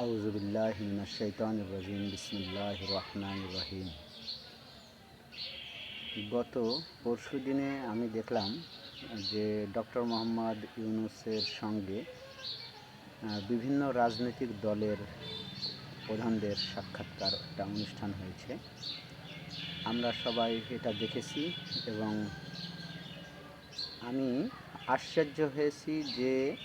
আউজুবিল্লাহ শৈতান রাজিম বিসমুল্লাহ রহমান রহিম। গত পরশু দিনে আমি দেখলাম যে ডক্টর মোহাম্মদ ইউনুসের সঙ্গে বিভিন্ন রাজনৈতিক দলের প্রধানদের সাক্ষাৎকার একটা অনুষ্ঠান হয়েছে। আমরা সবাই এটা দেখেছি এবং আমি আশ্চর্য হয়েছি যে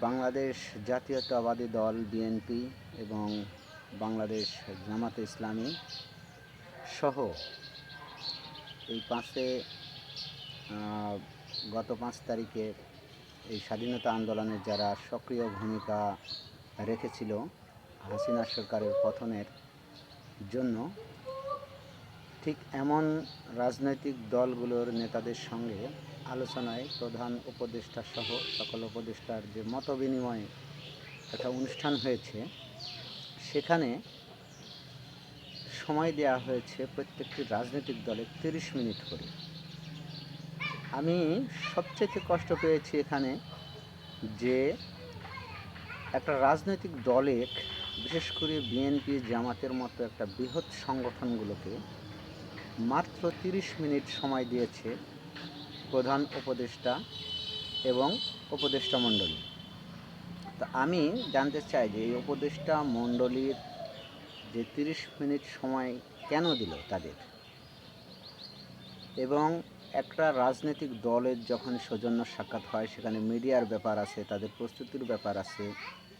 বাংলাদেশ জাতীয়তাবাদী দল বিএনপি এবং বাংলাদেশ জামাতে ইসলামী সহ এই পাঁচে গত পাঁচ তারিখে এই স্বাধীনতা আন্দোলনে যারা সক্রিয় ভূমিকা রেখেছিল হাসিনা সরকারের পতনের জন্য, ঠিক এমন রাজনৈতিক দলগুলোর নেতাদের সঙ্গে আলোচনায় প্রধান উপদেষ্টা সহ সকল উপদেষ্টার যে মত বিনিময় একটা অনুষ্ঠান হয়েছে, সেখানে সময় দেওয়া হয়েছে প্রত্যেকটি রাজনৈতিক দলে তিরিশ মিনিট করে। আমি সবচেয়ে কষ্ট পেয়েছি এখানে যে একটা রাজনৈতিক দলের বিশেষ করে বিএনপি জামাতের মতো একটা বৃহৎ সংগঠনগুলোকে মাত্র তিরিশ মিনিট সময় দিয়েছে প্রধান উপদেষ্টা এবং উপদেষ্টা মণ্ডলী। তো আমি জানতে চাই যে এই উপদেষ্টা মণ্ডলীর যে তিরিশ মিনিট সময় কেন দিল তাদের? এবং একটা রাজনৈতিক দলের যখন সৌজন্য সাক্ষাৎ হয়, সেখানে মিডিয়ার ব্যাপার আছে, তাদের প্রস্তুতির ব্যাপার আছে,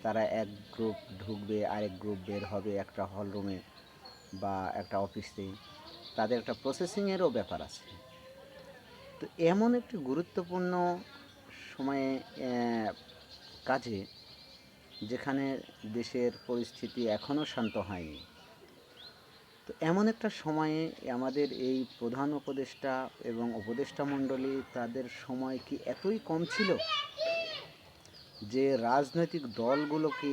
তারা এক গ্রুপ ঢুকবে, আরেক গ্রুপ বের হবে, একটা হল রুমে বা একটা অফিসে। তাদের একটা প্রসেসিংয়েরও ব্যাপার আছে। তো এমন একটি গুরুত্বপূর্ণ সময়ে কাজে যেখানে দেশের পরিস্থিতি এখনও শান্ত হয়নি। তো এমন একটা সময়ে আমাদের এই প্রধান উপদেষ্টা এবং উপদেষ্টা মণ্ডলী তাদের সময় কি এতই কম ছিল যে রাজনৈতিক দলগুলোকে,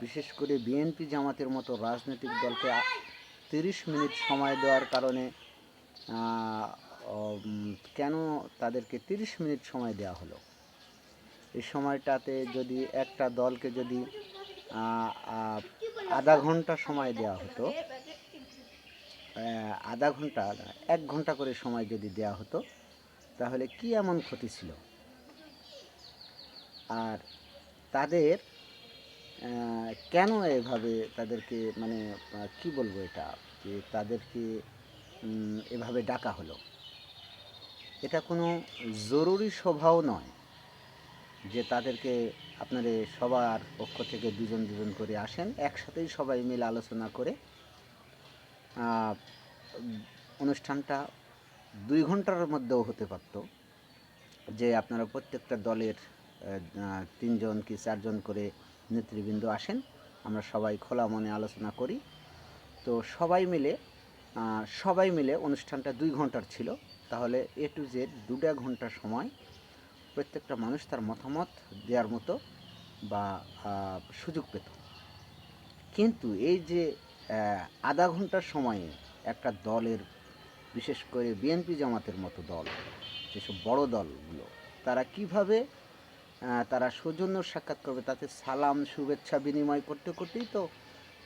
বিশেষ করে বিএনপি জামাতের মতো রাজনৈতিক দলকে তিরিশ মিনিট সময় দেওয়ার কারণে কেন তাদেরকে তিরিশ মিনিট সময় দেওয়া হলো? এই সময়টাতে যদি একটা দলকে যদি আধা ঘণ্টা সময় দেওয়া হতো আধা ঘণ্টা, এক ঘণ্টা করে সময় যদি দেওয়া হতো, তাহলে কি এমন ক্ষতি ছিল? আর তাদের কেন এভাবে তাদেরকে মানে কি বলব এটা? যে তাদেরকে এভাবে ডাকা হলো? এটা কোনো জরুরি সভাও নয় যে তাদেরকে আপনাদের সবার পক্ষ থেকে দুজন দুজন করে আসেন, একসাথেই সবাই মিলে আলোচনা করে অনুষ্ঠানটা দুই ঘণ্টার মধ্যেও হতে পারত। যে আপনারা প্রত্যেকটা দলের তিনজন কি চারজন করে নেতৃবৃন্দ আসেন, আমরা সবাই খোলা মনে আলোচনা করি। তো সবাই মিলে সবাই মিলে অনুষ্ঠানটা দুই ঘণ্টার ছিল। তাহলে এ টু জেড দুটা ঘণ্টা সময় প্রত্যেকটা মানুষ তার মতামত দেওয়ার মতো বা সুযোগ পেত। কিন্তু এই যে আধা ঘণ্টার সময়ে একটা দলের, বিশেষ করে বিএনপি জামাতের মতো দল, যেসব বড় দলগুলো, তারা কীভাবে তারা সৌজন্য সাক্ষাৎ করবে তাতে সালাম, শুভেচ্ছা বিনিময় করতে করতেই তো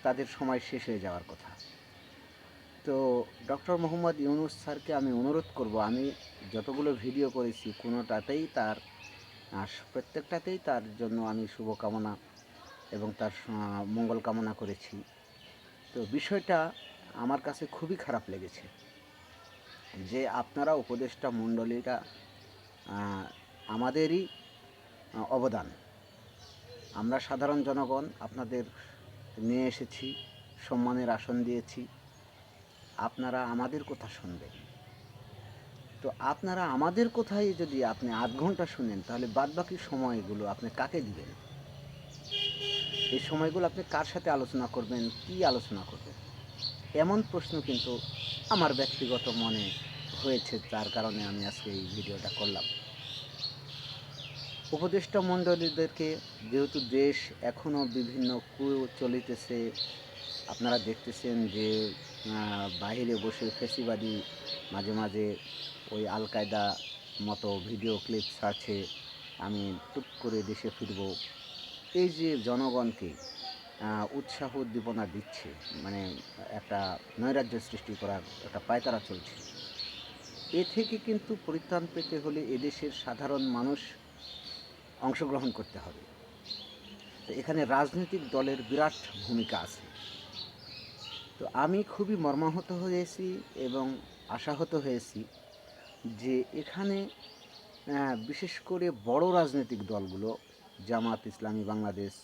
তাদের সময় শেষ হয়ে যাওয়ার কথা। তো ডক্টর মোহাম্মদ ইউনুস স্যারকে আমি অনুরোধ করব, আমি যতগুলো ভিডিও করেছি কোনোটাতেই তার প্রত্যেকটাতেই তার জন্য আমি শুভকামনা এবং তার মঙ্গল কামনা করেছি। তো বিষয়টা আমার কাছে খুবই খারাপ লেগেছে যে আপনারা উপদেষ্টা মণ্ডলীরা আমাদেরই অবদান। আমরা সাধারণ জনগণ, আপনাদের নিয়ে এসেছি, সম্মানের আসন দিয়েছি। আপনারা আমাদের কথা শুনবেন। তো আপনারা আমাদের কথাই যদি আপনি আধ ঘণ্টা শুনেন, তাহলে বাদবাকি সময়গুলো আপনি কাকে দিবেন? এই সময়গুলো আপনি কার সাথে আলোচনা করবেন? কি আলোচনা করবেন? এমন প্রশ্ন কিন্তু আমার ব্যক্তিগত মনে হয়েছে, তার কারণে আমি আজকে এই ভিডিওটা করলাম। উপদেষ্টা মণ্ডলীদেরকে যেহেতু দেশ এখনও বিভিন্ন কু চলিতেছে আপনারা দেখতেছেন যে বাইরে বসে ফেসিবাদী মাঝে মাঝে ওই আল কায়দা মতো ভিডিও ক্লিপস আছে আমি টুক করে দেশে ফিরব। এই যে জনগণকে উৎসাহ উদ্দীপনা দিচ্ছে মানে একটা নৈরাজ্য সৃষ্টি করার একটা পায়তারা চলছে। এ থেকে কিন্তু পরিত্রাণ পেতে হলে এদেশের সাধারণ মানুষ অংশগ্রহণ করতে হবে। তো এখানে রাজনৈতিক দলের বিরাট ভূমিকা আছে। তো আমি খুবই মর্মাহত হয়েছি এবং আশাহত হয়েছি যে এখানে বিশেষ করে বড় রাজনৈতিক দলগুলো, জামাত, ইসলামী বাংলাদেশ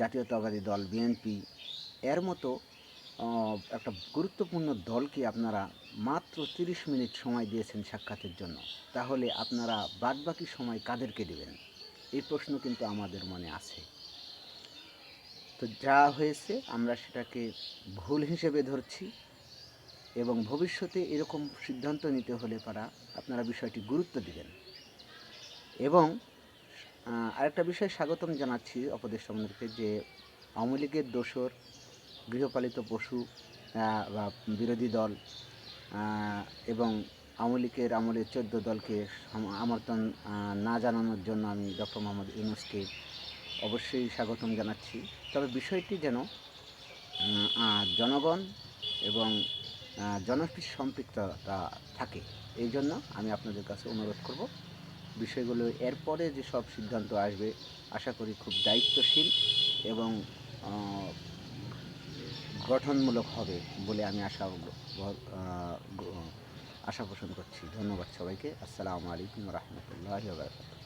জাতীয়তাবাদী দল, বিএনপি, এর মতো একটা গুরুত্বপূর্ণ দলকে আপনারা মাত্র তিরিশ মিনিট সময় দিয়েছেন সাক্ষাতের জন্য। তাহলে আপনারা বাদবাকি সময় কাদেরকে দেবেন? এই প্রশ্ন কিন্তু আমাদের মনে আছে। তো যা হয়েছে, আমরা সেটাকে ভুল হিসেবে ধরছি এবং ভবিষ্যতে এরকম সিদ্ধান্ত নিতে হলে পারা আপনারা বিষয়টি গুরুত্ব দিবেন। এবং আরেকটা বিষয় স্বাগতম জানাচ্ছি অপদেষ্টামন্ত্রীকে যে আওয়ামী লীগের দোসর গৃহপালিত পশু বা বিরোধী দল এবং আওয়ামী লীগের আমলে চোদ্দ দলকে আমন্ত্রণ না জানানোর জন্য আমি ডক্টর মোহাম্মদ ইউনুসকে অবশ্যই স্বাগতম জানাচ্ছি। তবে বিষয়টি যেন জনগণ এবং জনপ্রিয় সম্পৃক্ততা থাকে, এই জন্য আমি আপনাদের কাছে অনুরোধ করব। বিষয়গুলো এরপরে যে সব সিদ্ধান্ত আসবে, আশা করি খুব দায়িত্বশীল এবং গঠনমূলক হবে বলে আমি আশা আশা পোষণ করছি। ধন্যবাদ সবাইকে। আসসালামু আলাইকুম রহমতুল্লাহ বারকাত